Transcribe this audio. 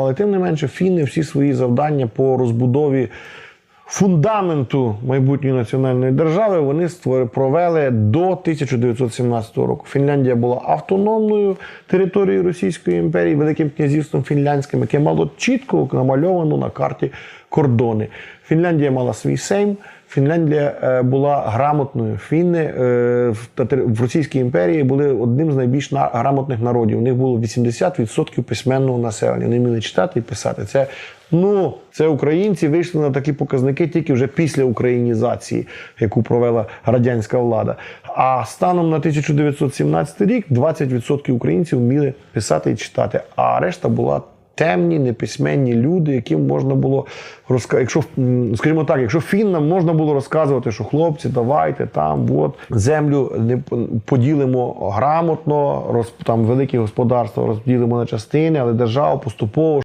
Але тим не менше, фіни всі свої завдання по розбудові фундаменту майбутньої національної держави вони створи- провели до 1917 року. Фінляндія була автономною територією Російської імперії, Великим князівством фінляндським, яке мало чітко намальовану на карті кордони. Фінляндія мала свій сейм. Фінляндія е, була грамотною. Фінни е, в, Російській імперії були одним з найбільш на- грамотних народів. У них було 80% письменного населення. Вони вміли читати і писати. Це ну це українці вийшли на такі показники тільки вже після українізації, яку провела радянська влада. А станом на 1917 рік 20% українців вміли писати і читати, а решта була темні, неписьменні люди, яким можна було розказати. Якщо, скажімо так, якщо фіннам можна було розказувати, що хлопці, давайте там, от землю не поділимо грамотно, роз, там великі господарства розділимо на частини, але держава поступово.